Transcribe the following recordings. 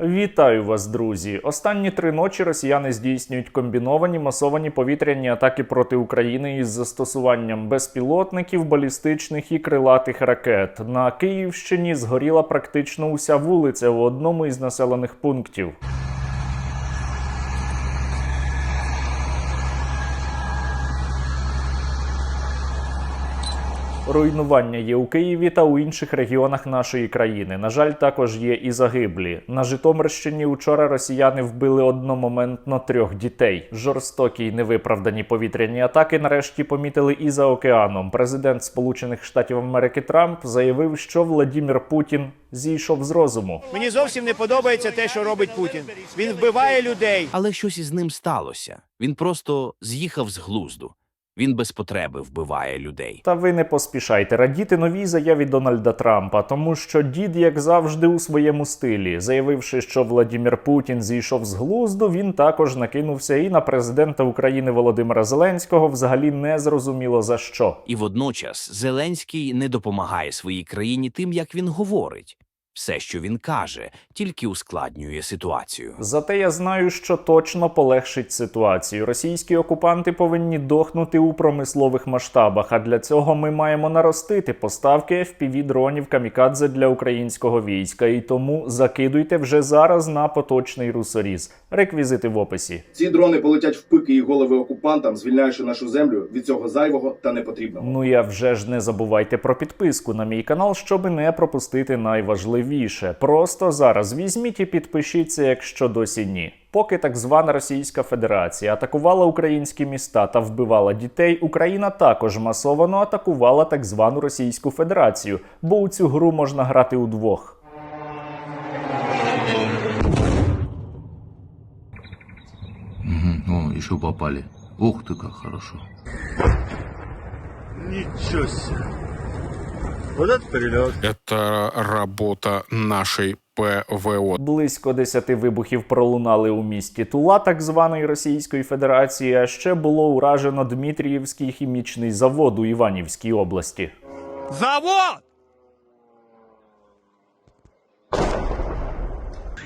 Вітаю вас, друзі! Останні три ночі росіяни здійснюють комбіновані масовані повітряні атаки проти України із застосуванням безпілотників, балістичних і крилатих ракет. На Київщині згоріла практично уся вулиця у одному із населених пунктів. Руйнування є у Києві та у інших регіонах нашої країни. На жаль, також є і загиблі. На Житомирщині учора росіяни вбили одномоментно трьох дітей. Жорстокі й невиправдані повітряні атаки нарешті помітили і за океаном. Президент Сполучених Штатів Америки Трамп заявив, що Владімір Путін зійшов з розуму. Мені зовсім не подобається те, що робить Путін. Він вбиває людей. Але щось із ним сталося. Він просто з'їхав з глузду. Він без потреби вбиває людей. Та ви не поспішайте радіти новій заяві Дональда Трампа, тому що дід, як завжди, у своєму стилі, заявивши, що Владімір Путін зійшов з глузду, він також накинувся і на президента України Володимира Зеленського, взагалі не зрозуміло за що. І водночас Зеленський не допомагає своїй країні тим, як він говорить. Все, що він каже, тільки ускладнює ситуацію. Зате я знаю, що точно полегшить ситуацію. Російські окупанти повинні дохнути у промислових масштабах. А для цього ми маємо наростити поставки fpv дронів камікадзе для українського війська. І тому закидуйте вже зараз на поточний русоріз. Реквізити в описі. Ці дрони полетять в пики і голови окупантам, звільняючи нашу землю від цього зайвого та непотрібного. Ну я вже ж не забувайте про підписку на мій канал, щоб не пропустити найважливіше. Просто зараз візьміть і підпишіться, якщо досі ні. Поки так звана Російська Федерація атакувала українські міста та вбивала дітей, Україна також масовано атакувала так звану Російську Федерацію, бо у цю гру можна грати удвох. Мгм. О, еще попали. Ух ты, как хорошо. Ничего себе. Вот это перелет. Это работа нашей ПВО. Близько десяти вибухів пролунали у місті Тула, так званої Російської Федерації. А ще було уражено Дмитріївський хімічний завод у Іванівській області. Завод!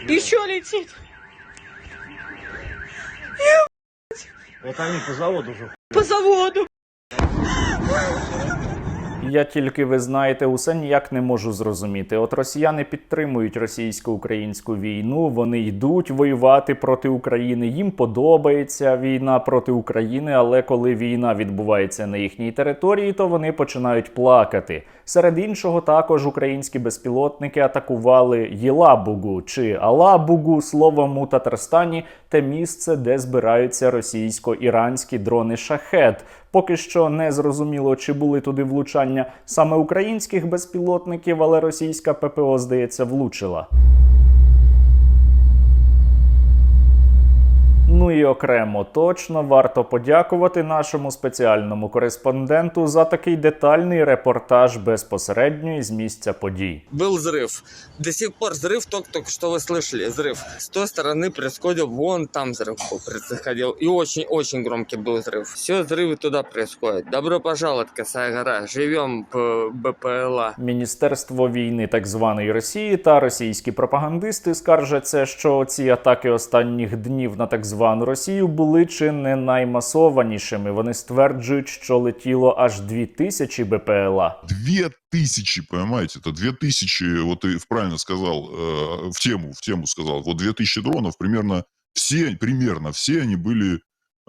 Еще летит. Вот они по заводу уже. По заводу. Я тільки ви знаєте, усе ніяк не можу зрозуміти. От росіяни підтримують російсько-українську війну. Вони йдуть воювати проти України. Їм подобається війна проти України, але коли війна відбувається на їхній території, то вони починають плакати. Серед іншого, також українські безпілотники атакували Єлабугу чи Алабугу, словом у Татарстані, те місце, де збираються російсько-іранські дрони шахет. Поки що не зрозуміло, чи були туди влучання саме українських безпілотників, але російська ППО, здається, влучила. Ну і окремо точно варто подякувати нашому спеціальному кореспонденту за такий детальний репортаж безпосередньо із місця подій. Был взрыв. До сих пор взрыв, только, только что вы слышали, взрыв. С той стороны происходил, вон там взрыв был, происходил. И очень-очень громкий был взрыв. Все взрывы туда происходят. Добро пожаловать, Косая гора. Живем по БПЛА. Міністерство війни так званої Росії та російські пропагандисти скаржаться, що ці атаки останніх днів на так звану Росію були чи не наймасованішими. Вони стверджують, що летіло аж 2000 БПЛА. Две тысячи, понимаете, это две тысячи, вот ты правильно сказал, э, в тему, в тему сказал, вот две тысячи дронов, примерно все, примерно все они были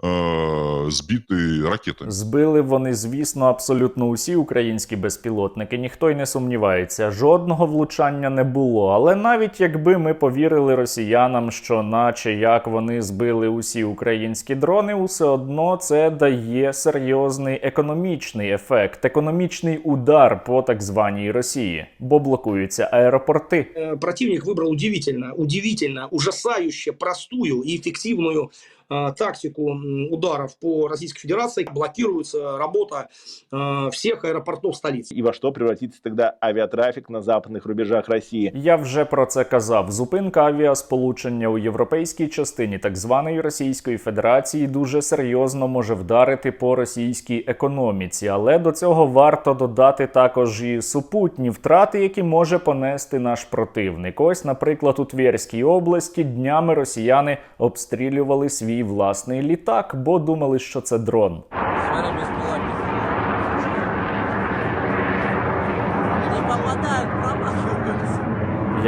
э, сбиты ракетами. Збили вони, звісно, абсолютно усі українські безпілотники. Ніхто й не сумнівається. Жодного влучання не було. Але навіть якби ми повірили росіянам, що, наче як вони збили усі українські дрони, усе одно це дає серйозний економічний ефект, економічний удар по так званій Росії, бо блокуються аеропорти. Э, противник выбрал удивительно, удивительно, ужасающе простую и эффективную э, тактику м, ударов по Российской Федерации, блокируется работа э, всех аэропортов столицы. И во что превратится тогда авиатрафик на западных рубежах России? Я вже про це казав. Зупинка авіасполучення у європейській частині так званої Російської Федерації дуже серйозно може вдарити по російській економіці, але до цього варто додати також і супутні втрати, які може понести наш противник. Ось, наприклад, у Тверській області днями росіяни обстрілювали свій власний літак, бо думали, що це дрон.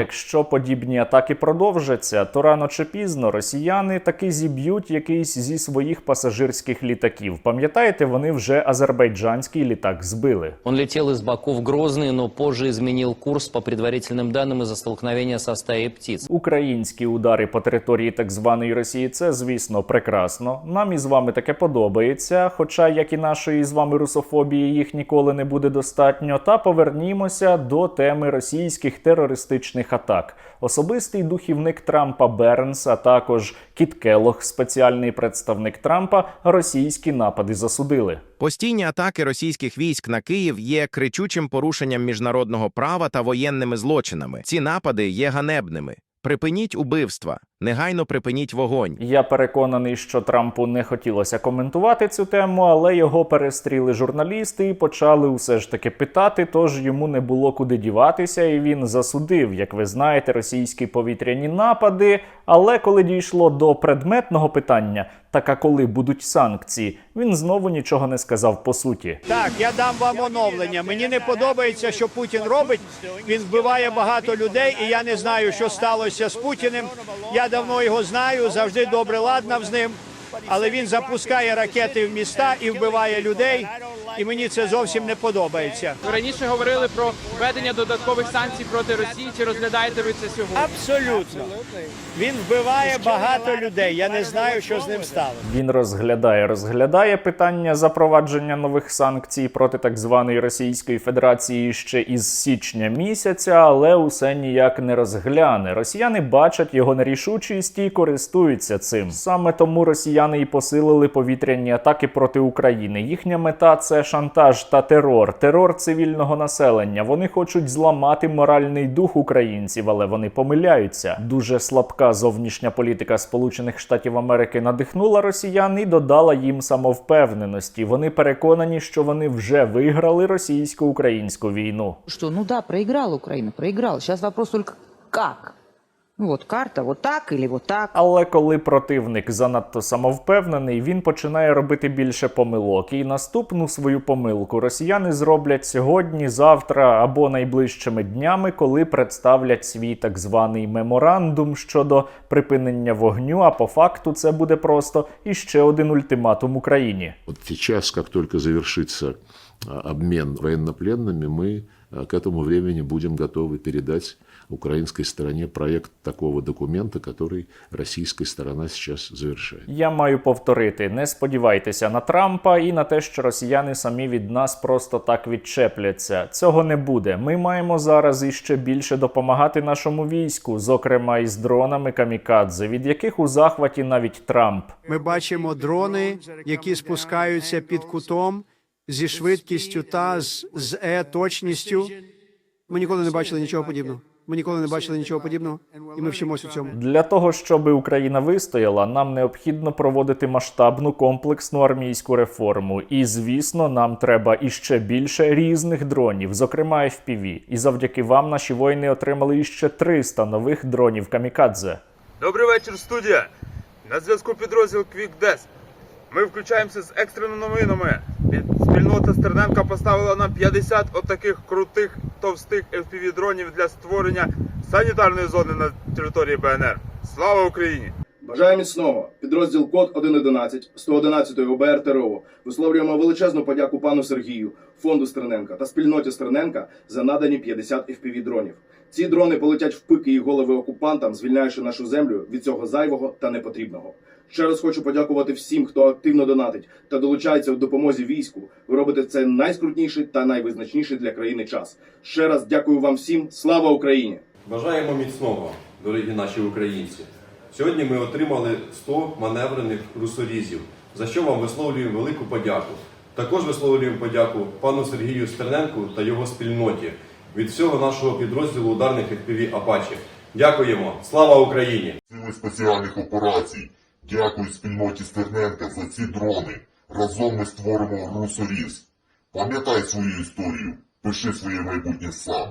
Якщо подібні атаки продовжаться, то рано чи пізно росіяни таки зіб'ють якийсь зі своїх пасажирських літаків. Пам'ятаєте, вони вже азербайджанський літак збили. Он летел из Баку в Грозный, но позже изменил курс по предварительным данным из-за столкновения со стаей птиц. Українські удари по території так званої Росії це, звісно, прекрасно. Нам із вами таке подобається. Хоча, як і нашої з вами русофобії, їх ніколи не буде достатньо. Та повернімося до теми російських терористичних атак. Особистий духівник Трампа Бернс, а також Кіт Келлог, спеціальний представник Трампа, російські напади засудили. Постійні атаки російських військ на Київ є кричучим порушенням міжнародного права та воєнними злочинами. Ці напади є ганебними. Припиніть убивства, негайно припиніть вогонь. Я переконаний, що Трампу не хотілося коментувати цю тему, але його перестріли журналісти і почали усе ж таки питати. Тож йому не було куди діватися, і він засудив, як ви знаєте, російські повітряні напади. Але коли дійшло до предметного питання, так а коли будуть санкції, він знову нічого не сказав по суті. Так, я дам вам оновлення. Мені не подобається, що Путін робить. Він вбиває багато людей, і я не знаю, що сталося з Путіним. Я давно його знаю, завжди добре ладнав з ним. Але він запускає ракети в міста і вбиває людей. І мені це зовсім не подобається. Ви раніше говорили про введення додаткових санкцій проти Росії. Чи розглядаєте ви це сьогодні? Абсолютно. Він вбиває багато людей. Я не знаю, що з ним сталося. Він розглядає, розглядає питання запровадження нових санкцій проти так званої Російської Федерації ще із січня місяця, але усе ніяк не розгляне. Росіяни бачать його нерішучість і користуються цим. Саме тому росіяни і посилили повітряні атаки проти України. Їхня мета це шантаж та терор, терор цивільного населення. Вони хочуть зламати моральний дух українців, але вони помиляються. Дуже слабка зовнішня політика Сполучених Штатів Америки надихнула росіян і додала їм самовпевненості. Вони переконані, що вони вже виграли російсько-українську війну. Что, ну да, проиграла Украина, проиграла. Сейчас вопрос только как? Ну вот карта, вот так или вот так. Але коли противник занадто самовпевнений, він починає робити більше помилок. І наступну свою помилку росіяни зроблять сьогодні, завтра або найближчими днями, коли представлять свій так званий меморандум щодо припинення вогню. А по факту це буде просто іще один ультиматум Україні. Вот сейчас, как только завершится а, обмен военнопленными, мы а, к этому времени будем готовы передать украинской стороне проект такого документа, который российская сторона сейчас завершает. Я маю повторити: не сподівайтеся на Трампа і на те, що росіяни самі від нас просто так відчепляться. Цього не буде. Ми маємо зараз іще більше допомагати нашому війську, зокрема із дронами камікадзе, від яких у захваті навіть Трамп. Ми бачимо дрони, які спускаються під кутом зі швидкістю та з, з е точністю. Ми ніколи не бачили нічого подібного. Ми ніколи не бачили нічого подібного, і ми вчимося у цьому. Для того, щоб Україна вистояла, нам необхідно проводити масштабну комплексну армійську реформу. І звісно, нам треба іще більше різних дронів, зокрема FPV. І завдяки вам наші воїни отримали іще 300 нових дронів камікадзе. Добрий вечір, студія. На зв'язку підрозділ QuickDesk. Ми включаємося з екстреними новинами. Спільнота Стерненка поставила нам 50 отаких крутих товстих FPV дронів для створення санітарної зони на території БНР. Слава Україні! Бажаю міцного. Підрозділ Код 111 111 ОБР ТРО висловлюємо величезну подяку пану Сергію, фонду Стерненка та спільноті Стерненка за надані 50 FPV дронів. Ці дрони полетять в пики і голови окупантам, звільняючи нашу землю від цього зайвого та непотрібного. Ще раз хочу подякувати всім, хто активно донатить та долучається в допомозі війську. Ви робите це найскрутніший та найвизначніший для країни час. Ще раз дякую вам всім. Слава Україні! Бажаємо міцного, дорогі наші українці. Сьогодні ми отримали 100 маневрених русорізів, за що вам висловлюємо велику подяку. Також висловлюємо подяку пану Сергію Стерненку та його спільноті від всього нашого підрозділу ударних FPV Апачі. Дякуємо! Слава Україні! Сили спеціальних операцій. Дякую спільноті Стерненка за ці дрони. Разом ми створимо русоріз. Пам'ятай свою історію. Пиши своє майбутнє сам.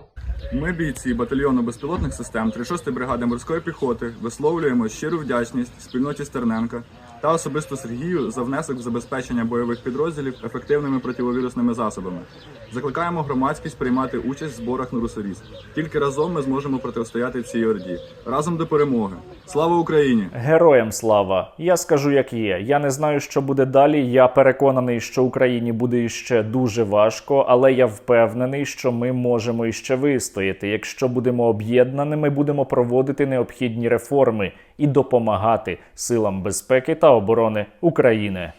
Ми, бійці батальйону безпілотних систем 36-ї бригади морської піхоти, висловлюємо щиру вдячність спільноті Стерненка та особисто Сергію за внесок в забезпечення бойових підрозділів ефективними противовірусними засобами. Закликаємо громадськість приймати участь в зборах на русоріз. Тільки разом ми зможемо протистояти цій орді. Разом до перемоги. Слава Україні! Героям слава! Я скажу, як є. Я не знаю, що буде далі. Я переконаний, що Україні буде іще дуже важко, але я впевнений, що ми можемо іще вистояти. Якщо будемо об'єднаними, будемо проводити необхідні реформи і допомагати силам безпеки та оборони України.